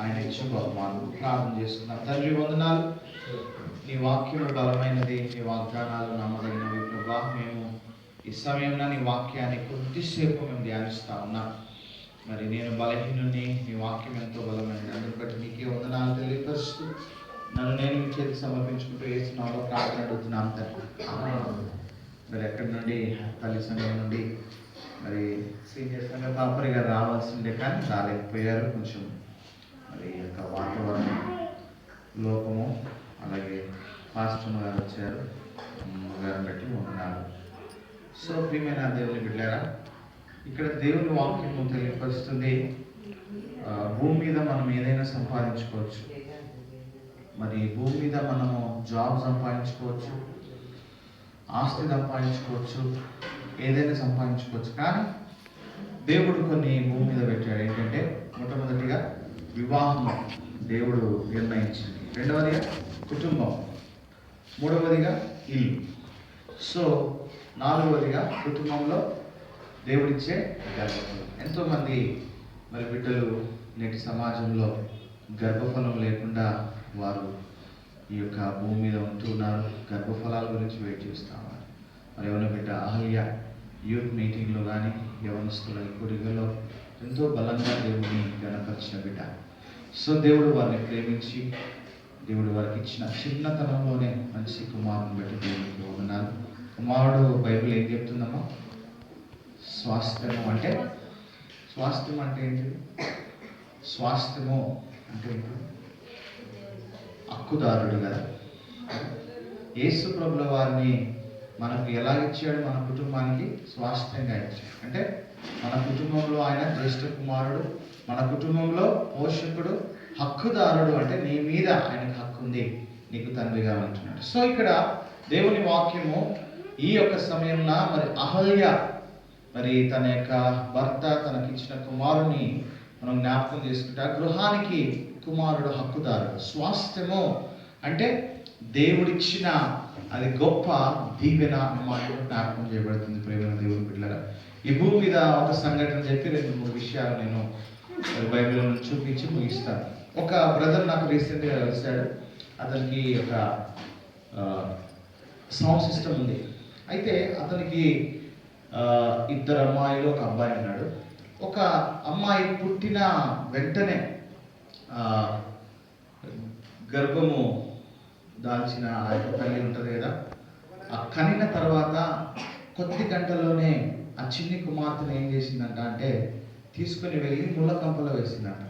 ఆయన ఇచ్చిన బహుమానం. ప్రార్థన చేస్తున్నాం. తండ్రి వందనాలు. నీ వాక్యం బలమైనది నీ వాగ్దానాలు నమ్మదగినవి ప్రభా. మేము ఈ సమయంలో నీ వాక్యాన్ని కొద్దిసేపు మేము ధ్యానిస్తా ఉన్నాం. మరి నేను బలహీనుని నీ వాక్యం ఎంతో బలమైనది. అందుకు బట్టి నీకే వందనాలు తెలియపరుస్తూ నన్ను నేను మీ చేతి సమర్పించుకుంటూ వేస్తున్నాలో ప్రార్థన అడుగుతున్నాను తండ్రి. మరి ఎక్కడి నుండి? తల్లి సంఘం నుండి. మరి సీనియర్ సంఘ పాపరి రావాల్సిందే కానీ రాలేకపోయారు. కొంచెం మరి ఈ యొక్క వాతావరణం లోపము అలాగే పాస్టర్ గారు వచ్చారు. గారిని బట్టి ఉన్నారు సో ప్రియమైన దేవుని బిడ్డారా ఇక్కడ దేవుని వాక్యము తెలియపరుస్తుంది. భూమి మీద మనం ఏదైనా సంపాదించుకోవచ్చు. మరి భూమి మీద మనము జాబ్ సంపాదించుకోవచ్చు ఆస్తి సంపాదించుకోవచ్చు ఏదైనా సంపాదించుకోవచ్చు. కానీ దేవుడు కొన్ని భూమి మీద పెట్టాడు. ఏంటంటే మొట్టమొదటిగా వివాహం దేవుడు నిర్ణయించింది. రెండవదిగా కుటుంబం. మూడవదిగా ఇల్లు. సో నాలుగవదిగా కుటుంబంలో దేవుడిచ్చే గర్భఫలం. ఎంతోమంది మరి బిడ్డలు నేటి సమాజంలో గర్భఫలం లేకుండా వారు ఈ యొక్క భూమి మీద ఉంటున్నారు గర్భఫలాల గురించి వెయిట్ చేస్తా మరి ఎవరి బిడ్డ అహల్య యూత్ మీటింగ్లో కానీ యవనస్తుల కోరికలో ఎంతో బలంగా దేవుడిని గణపరిచిన బిడ్డ. సో దేవుడు వారిని ప్రేమించి దేవుడు వారికి ఇచ్చిన చిన్నతనంలోనే మంచి కుమారుని బట్టి దేవుడికి ఉన్నారు కుమారుడు బైబిల్ ఏం చెప్తుందమ్మా? స్వాస్థ్యము అంటే? స్వాస్థ్యం అంటే ఏంటి స్వాస్థ్యము అంటే హక్కుదారుడు కదా. యేసు ప్రభుల వారిని మనకు ఎలా ఇచ్చాడు? మన కుటుంబానికి స్వాస్థ్యంగా ఇచ్చాడు. అంటే మన కుటుంబంలో ఆయన జ్యేష్ఠ కుమారుడు మన కుటుంబంలో పోషకుడు హక్కుదారుడు అంటే నీ మీద ఆయనకు హక్కు ఉంది నీకు తండ్రిగా ఉంటున్నాడు. సో ఇక్కడ దేవుని వాక్యము ఈ యొక్క సమయంలో మరి అహల్య మరి తన యొక్క భర్త తనకిచ్చిన కుమారుని మనం జ్ఞాపకం చేసుకుంటా గృహానికి కుమారుడు హక్కుదారుడు. స్వాస్థ్యము అంటే దేవుడిచ్చిన అది గొప్ప దీవెన అన్న మాట జ్ఞాపకం చేయబడుతుంది ప్రేమ దేవుడు బిడ్డల ఈ భూమి మీద ఒక సంఘటన చెప్పి రెండు మూడు విషయాలు నేను మరి చూపించి ముగిస్తాను. ఒక బ్రదర్ నాకు రీసెంట్గా కలిశాడు అతనికి ఒక సౌండ్ సిస్టమ్ ఉంది. అయితే అతనికి ఇద్దరు అమ్మాయిలు ఒక అబ్బాయి ఉన్నాడు. ఒక అమ్మాయి పుట్టిన వెంటనే గర్భము దాల్చిన ఆ యొక్క తల్లి ఉంటుంది కదా? ఆ కనిన తర్వాత కొద్ది గంటల్లోనే ఆ చిన్ని కుమార్తెను ఏం చేసిందంట అంటే తీసుకుని వెళ్ళి ముళ్ళ కంపలో వేసిందంట.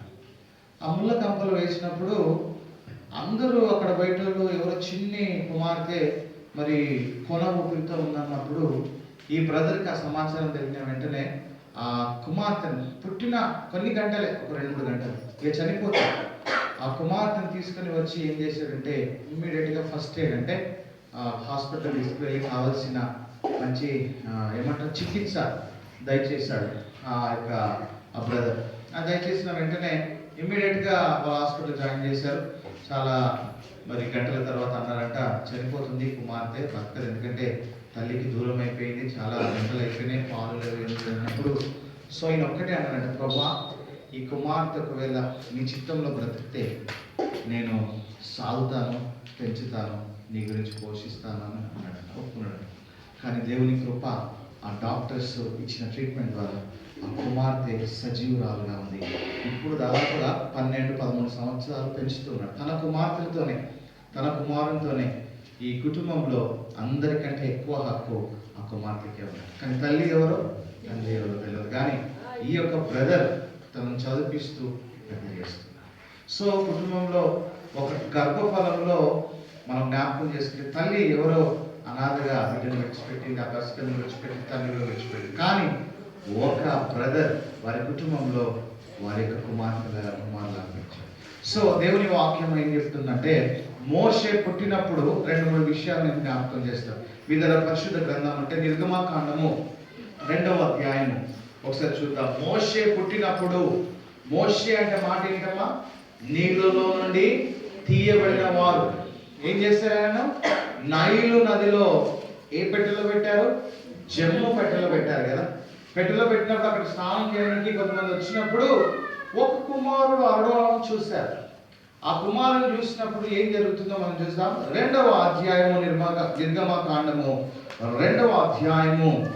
ఆ ముళ్ళ కంపలో వేసినప్పుడు అందరూ అక్కడ బయట ఎవరో చిన్ని కుమార్తె మరి కొన ఊపిరితో ఉందన్నప్పుడు ఈ బ్రదర్కి ఆ సమాచారం తెలిసిన వెంటనే ఆ కుమార్తెను పుట్టిన కొన్ని గంటలే ఒక రెండు మూడు గంటలు ఇక చనిపోతాడు ఆ కుమార్తెను తీసుకొని వచ్చి ఏం చేశాడంటే ఇమ్మీడియట్గా ఫస్ట్ ఎయిడ్ అంటే హాస్పిటల్ తీసుకువెళ్ళి కావాల్సిన మంచి ఏమంటారు చికిత్స దయచేశాడు. ఆ యొక్క ఆ బ్రదర్ ఆ దయచేసిన వెంటనే ఇమ్మీడియట్గా వాళ్ళ హాస్పిటల్ జాయిన్ చేశారు. చాలా మరి గంటల తర్వాత అన్నారంట చనిపోతుంది కుమార్తె బతకదు ఎందుకంటే తల్లికి దూరం అయిపోయింది చాలా గంటలు అయిపోయినాయి పాలు అన్నప్పుడు సో ఈయన ఒక్కటే అన్నారంట ప్రభా ఈ కుమార్తె ఒకవేళ నీ చిత్తంలో బ్రతికితే నేను సాగుతాను పెంచుతాను నీ గురించి పోషిస్తాను అని అన్నాడంట ఒప్పుకున్నాడు కానీ దేవుని కృప ఆ డాక్టర్స్ ఇచ్చిన ట్రీట్మెంట్ ద్వారా ఆ కుమార్తె సజీవురాలుగా ఉంది. ఇప్పుడు దాదాపుగా పన్నెండు పదమూడు సంవత్సరాలు పెంచుతున్నాడు. తన కుమార్తెలతోనే తన కుమారునితోనే ఈ కుటుంబంలో అందరికంటే ఎక్కువ హక్కు ఆ కుమార్తెకే ఉన్నాడు కానీ తల్లి ఎవరు తండ్రి ఎవరు తెలియదు. కానీ ఈ యొక్క బ్రదర్ తనను చదివిస్తూ పెద్ద చేస్తున్నాడు. సో కుటుంబంలో ఒక గర్భఫలంలో మనం జ్ఞాపకం చేసుకుంటే తల్లి ఎవరో అనాథగా బిడ్డను విడిచిపెట్టింది ఆ పరిస్థితులను విడిచిపెట్టి తల్లిలో విడిచిపెట్టింది. కానీ ఒక బ్రదర్ వారి కుటుంబంలో వారి యొక్క కుమార్తె కుమారులు అనిపించారు సో దేవుని వాక్యం ఏం చెప్తుందంటే మోషే పుట్టినప్పుడు రెండు మూడు విషయాలు నేను జ్ఞాపకం చేస్తాను. వివిధ పరిశుద్ధ గ్రంథం అంటే నిర్గమాకాండము రెండవ అధ్యాయము. ఒకసారి చూద్దాం. మోషే పుట్టినప్పుడు మోషే అంటే మాట ఏంటమ్మా? నీళ్ళలో నుండి తీయబడిన వారు. ఏం చేశారు ఆయన? నైలు నదిలో ఏ పెట్టెలో పెట్టారు? జమ్ము పెట్టెలో పెట్టారు కదా. పెట్టెలో పెట్టినప్పుడు అక్కడ స్నానం చేయడానికి కొంతమంది వచ్చినప్పుడు ఒక కుమారుడు అరవడం చూశారు. ఆ కుమారుని చూసినప్పుడు ఏం జరుగుతుందో మనం చూస్తాం రెండవ అధ్యాయము నిర్మాక నిర్గమ కాండము రెండవ అధ్యాయము.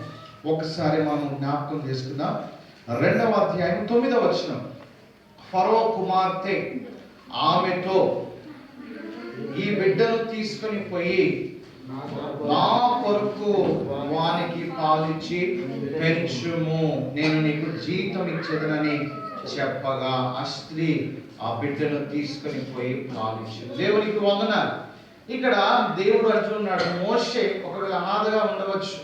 ఒకసారి మనం జ్ఞాపకం చేసుకుందాం. రెండవ అధ్యాయం తొమ్మిదవ వచనం. ఫరో కుమార్తె ఆమెతో ఈ బిడ్డను తీసుకొని పోయి నా కొరకు వానికి పాలిచ్చి పెంచుము. నేను నీకు జీతం ఇచ్చేదనని చెప్పగా ఆ స్త్రీ ఆ బిడ్డను తీసుకొని పోయి పాలించు దేవునికి వందనాలు. ఇక్కడ దేవుడు అంటున్నాడు మోషే ఒకవేళ అనాథగా ఉండవచ్చు.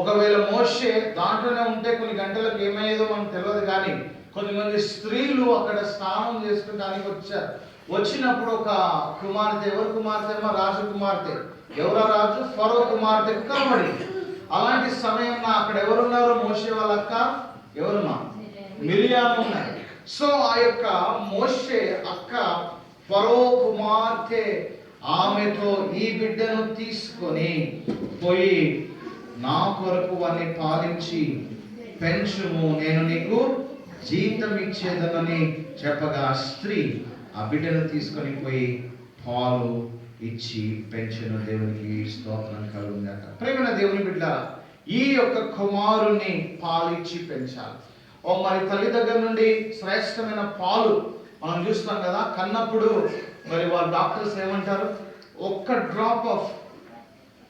ఒకవేళ మోషే దాంట్లోనే ఉంటే కొన్ని గంటలకు ఏమయ్యేదో మనకు తెలియదు కానీ కొంతమంది స్త్రీలు అక్కడ స్నానం చేసుకోవడానికి వచ్చారు. వచ్చినప్పుడు ఒక కుమార్తె ఎవరు కుమార్తె అమ్మ? రాజు కుమార్తె. ఎవరో రాజు? ఫరో కుమార్తె కనబడింది. అలాంటి సమయంలో అక్కడ ఎవరున్నారు? మోషే వాళ్ళక్క అక్క ఎవరుమా ఉన్నాయి సో ఆ యొక్క మోషే అక్క ఫరో కుమార్తె ఆమెతో ఈ బిడ్డను తీసుకొని పోయి నా కొరకు వారిని పాలించి పెంచుము. నేను నీకు జీవితం ఇచ్చేదనని చెప్పగా ఆ స్త్రీ ఆ బిడ్డను తీసుకొని పోయి పాలు ఇచ్చి పెంచిన దేవునికి స్తోత్రం కలుగుగాక ప్రేమైన దేవుని బిడ్డ ఈ యొక్క కుమారుణ్ణి పాలిచ్చి పెంచాలి. ఓ మరి తల్లి దగ్గర నుండి శ్రేష్టమైన పాలు మనం చూస్తాం కదా కన్నప్పుడు మరి వాళ్ళ డాక్టర్స్ ఏమంటారు? ఒక్క డ్రాప్ ఆఫ్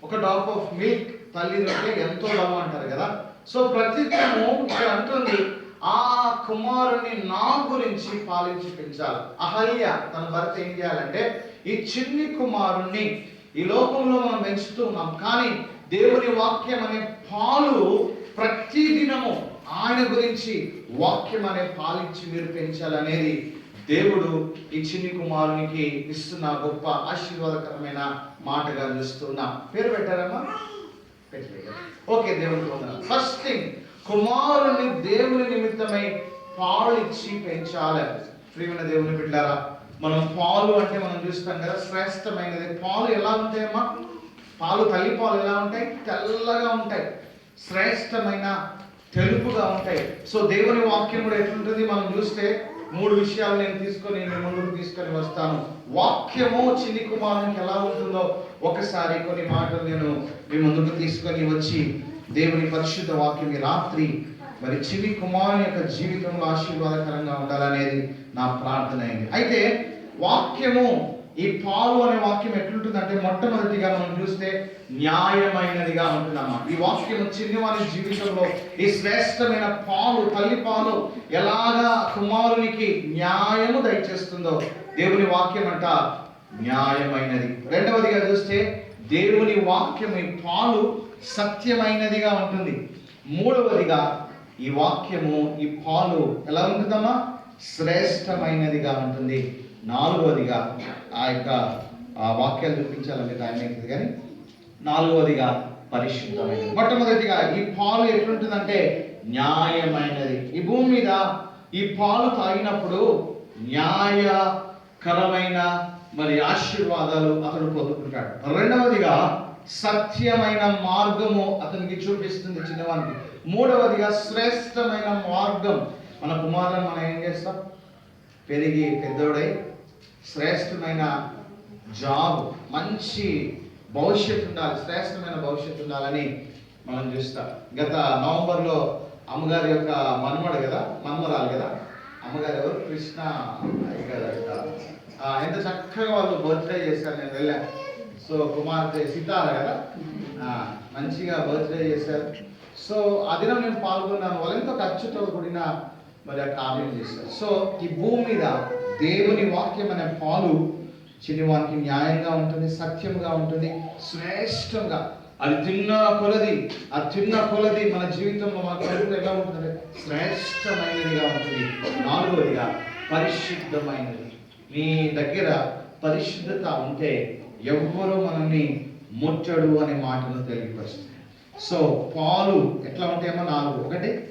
ఒక డ్రాప్ ఆఫ్ మిల్క్ తల్లి ఎంతో బలం అంటారు కదా. సో ప్రతి ఇక్కడ అంటుంది ఆ కుమారుని నా గురించి పాలించి పెంచాలి అహల్య తన భర్త ఏం చేయాలంటే ఈ చిన్ని కుమారుణ్ణి ఈ లోకంలో మనం పెంచుతూ ఉన్నాం. కానీ దేవుని వాక్యం అనే పాలు ప్రతిదినము ఆయన గురించి వాక్యం అనే పాలించి మీరు పెంచాలనేది దేవుడు ఈ చిన్ని కుమారునికి ఇస్తున్న గొప్ప ఆశీర్వాదకరమైన మాటగా నిలుస్తున్నా. పేరు పెట్టారమ్మా? పెట్టలేదు. ఓకే దేవుడు ఫస్ట్ థింగ్ కుమారుని దేవుని నిమిత్తమై పాలు ఇచ్చి పెంచాలి. ప్రియమైన దేవుని బిడ్డారా మనం పాలు అంటే మనం చూస్తాం కదా శ్రేష్టమైనది. పాలు ఎలా ఉంటాయమ్మా పాలు తల్లి పాలు ఎలా ఉంటాయి? తెల్లగా ఉంటాయి. శ్రేష్టమైన తెలుపుగా ఉంటాయి. సో దేవుని వాక్యం కూడా ఎట్లుంటుంది? మనం చూస్తే మూడు విషయాలు నేను తీసుకొని మీ ముందుకు తీసుకొని వస్తాను. వాక్యము చిన్ని కుమారునికి ఎలా ఉంటుందో? ఒకసారి కొన్ని మాటలు నేను మీ ముందుకు తీసుకొని వచ్చి దేవుని పరిశుద్ధ వాక్యం ఈ రాత్రి మరి చివి కుమారుని యొక్క జీవితంలో ఆశీర్వాదకరంగా ఉండాలనేది నా ప్రార్థన అయింది అయితే వాక్యము ఈ పాలు అనే వాక్యం ఎట్లుంటుందంటే మొట్టమొదటిగా మనం చూస్తే న్యాయమైనదిగా ఉంటుందన్నమాట. ఈ వాక్యం చిన్నవారి జీవితంలో ఈ శ్రేష్టమైన పాలు తల్లి పాలు ఎలాగా కుమారునికి న్యాయము దయచేస్తుందో దేవుని వాక్యం అంట న్యాయమైనది. రెండవదిగా చూస్తే దేవుని వాక్యం ఈ పాలు సత్యమైనదిగా ఉంటుంది. మూడవదిగా ఈ వాక్యము ఈ పాలు ఎలా ఉంటుందమ్మా? శ్రేష్టమైనదిగా ఉంటుంది. నాలుగవదిగా ఆ యొక్క ఆ వాక్యాలు చూపించాలంటే టైం అవుతుంది కానీ? నాలుగవదిగా పరిశుద్ధమైనది. మొట్టమొదటిగా ఈ పాలు ఎట్లుంటుందంటే న్యాయమైనది. ఈ భూమి మీద ఈ పాలు తాగినప్పుడు న్యాయకరమైన మరి ఆశీర్వాదాలు అతడు పొందుకుంటాడు. రెండవదిగా సత్యమైన మార్గము అతనికి చూపిస్తుంది చిన్నవానికి. మూడవదిగా శ్రేష్టమైన మార్గం. మన కుమారులను మనం ఏం చేస్తాం? పెరిగి పెద్దోడై శ్రేష్టమైన జాబ్ మంచి భవిష్యత్తు ఉండాలి శ్రేష్టమైన భవిష్యత్తు ఉండాలని మనం చూస్తాం. గత నవంబర్లో అమ్మగారి యొక్క మన్మడు కదా మన్మరాలు కదా అమ్మగారు ఎవరు? కృష్ణ ఎంత చక్కగా వాళ్ళు బర్త్డే చేశారు నేను వెళ్ళాను. సో కుమార్తె సీతార కదా? మంచిగా బర్త్డే చేశారు. సో ఆ దినం నేను పాల్గొన్నాను. వాళ్ళు ఎంతో ఖర్చుతో కూడిన మరి ఆ కార్యం చేశారు. సో ఈ భూమి మీద దేవుని వాక్యం అనే పాలు చిన్నవానికి న్యాయంగా ఉంటుంది సత్యంగా ఉంటుంది శ్రేష్టంగా. అది తిన్న కొలది ఆ తిన్న కొలది మన జీవితంలో మన కడుపులో ఎలా ఉంటుందంటే శ్రేష్టమైనదిగా ఉంటుంది. నాలుగవదిగా పరిశుద్ధమైనది. మీ దగ్గర పరిశుద్ధత ఉంటే ఎవ్వరూ మనల్ని ముట్టడు అనే మాటను తెలియపరుస్తుంది సో పాలు ఎట్లా ఉంటాయేమో నాలుగు. ఒకటి